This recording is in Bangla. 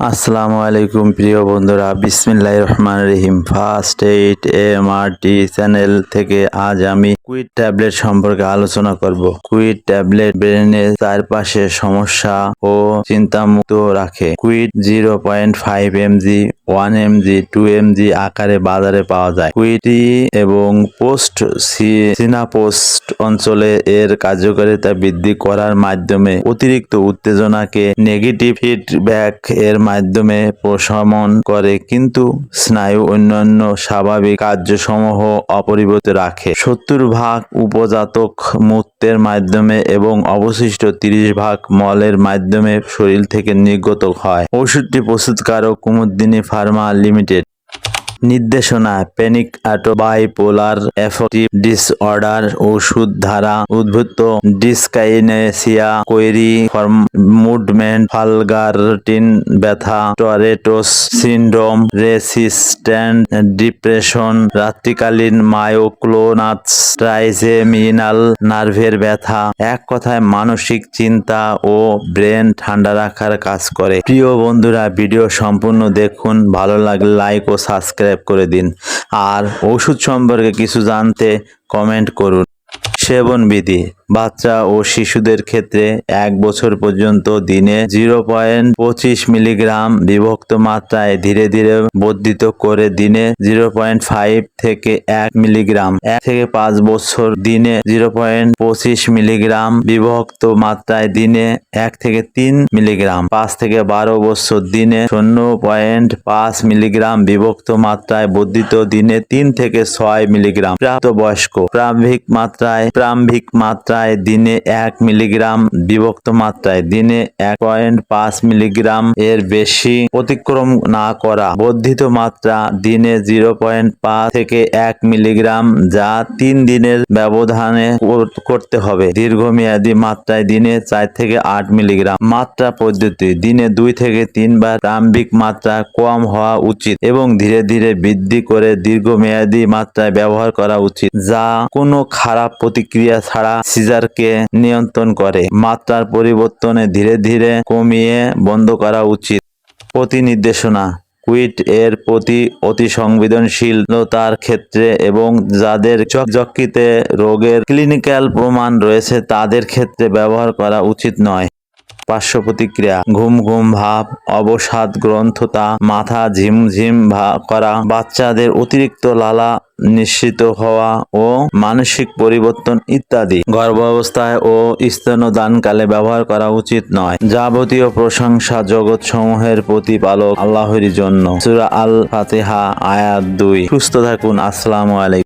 আসসালামু আলাইকুম প্রিয় বন্ধুরা বিসমিল্লাহ রহমান রহিম। First eight M R T channel থেকে আজ আমি কুইট ট্যাবলেট সম্পর্কে আলোচনা করব। কুইট ট্যাবলেট ব্রেনের চারপাশে সমস্যা ও চিন্তামুক্ত রাখে। Quit zero point five mg one mg two mg আকারে বাজারে পাওয়া যায়। কুইটি এবং পোস্ট সিনাপোস্ট অঞ্চলে এর কার্যকারিতা বৃদ্ধি করার মাধ্যমে অতিরিক্ত উত্তেজনাকে নেগেটিভ ফিডব্যাক এর মাধ্যমে প্রশমন করে, কিন্তু স্নায়ু অন্যান্য স্বাভাবিক কার্যসমূহ অপরিবর্তিত রাখে। সত্তর ভাগ উপজাতক মূত্রের মাধ্যমে এবং অবশিষ্ট তিরিশ ভাগ মলের মাধ্যমে শরীর থেকে নির্গত হয়। ওষুধটি প্রস্তুতকারক কুমুদ্দিনী ফার্মা লিমিটেড নির্দেশনা প্যানিক অ্যাটো বাইপোলার এফেক্টিভ ডিসঅর্ডার ওষুধ ধারা, উদ্ভূত ডিসকাইনেসিয়া কোয়েরি ফর্ম মুভমেন্ট ফালগারটিন ব্যথা টরেটোস সিন্ড্রোম রেসিস্ট্যান্ট ডিপ্রেশন রাত্রিকালীন মায়োক্লোনাস ট্রাইজেমিনাল নার্ভের ব্যথা। এক কথায় মানসিক চিন্তা ও ব্রেন ঠান্ডা রাখার কাজ করে। প্রিয় বন্ধুরা ভিডিও সম্পূর্ণ দেখুন। ভালো লাগলে লাইক ও সাবস্ক্রাইব করে দিন। আর ওষুধ সম্পর্কে কিছু জানতে কমেন্ট করুন। সেবন বিধি বাচ্চা ও শিশুদের ক্ষেত্রে এক বছর পর্যন্ত দিনে জিরো পয়েন্ট পঁচিশ মিলিগ্রাম বিভক্ত মাত্রায় ধীরে ধীরে বর্ধিত করে দিনে জিরো পয়েন্ট ফাইভ থেকে এক মিলিগ্রাম। এক থেকে পাঁচ বছর দিনে জিরো পয়েন্ট পঁচিশ মিলিগ্রাম বিভক্ত মাত্রায় দিনে এক থেকে তিন মিলিগ্রাম। পাঁচ থেকে বারো বছর দিনে শূন্য পয়েন্ট পাঁচ মিলিগ্রাম বিভক্ত মাত্রায় বর্ধিত দিনে তিন থেকে ছয় মিলিগ্রাম। প্রাপ্তবয়স্ক প্রারম্ভিক মাত্রায় প্রারম্ভিক মাত্রায় দিনে এক মিলিগ্রাম বিভক্ত মাত্রায় দিনে এক পয়েন্ট পাঁচ মিলিগ্রাম এর বেশি অতিক্রম না করা। বর্ধিত মাত্রা দিনে জিরো পয়েন্ট পাঁচ থেকে এক মিলিগ্রাম যা তিন দিনের ব্যবধানে কর- করতে হবে। দীর্ঘমেয়াদী মাত্রায় দিনে চার থেকে আট মিলিগ্রাম মাত্রা পদ্ধতি দিনে দুই থেকে তিনবার প্রারম্ভিক মাত্রা কম হওয়া উচিত এবং ধীরে ধীরে বৃদ্ধি করে দীর্ঘমেয়াদী মাত্রায় ব্যবহার করা উচিত, যা কোনো খারাপ প্রতিক্রিয়া ছাড়া সিজারকে নিয়ন্ত্রণ করে। মাত্রার পরিবর্তনে ধীরে ধীরে কমিয়ে বন্ধ করা উচিত। প্রতি নির্দেশনা কুইট এর প্রতি অতি সংবেদনশীলতার ক্ষেত্রে এবং যাদের যকৃতে রোগের ক্লিনিক্যাল প্রমাণ রয়েছে, তাদের ক্ষেত্রে ব্যবহার করা উচিত নয়। পার্শ্ব প্রতিক্রিয়া ঘুম ঘুম, ভাব, অবসাদ, গ্রন্থতা, মাথা, ঝিমঝিম করা, বাচ্চাদের অতিরিক্ত লালা নিশ্চিত হওয়া ও মানসিক পরিবর্তন ইত্যাদি। গর্ভাবস্থায় ও স্তনদানকালে ব্যবহার করা উচিত নয়। যাবতীয় প্রশংসা জগৎ সমূহের প্রতিপালক আল্লাহরই জন্য। সুরা আল ফাতেহা আয়াত দুই। সুস্থ থাকুন। আসসালামু আলাইকুম।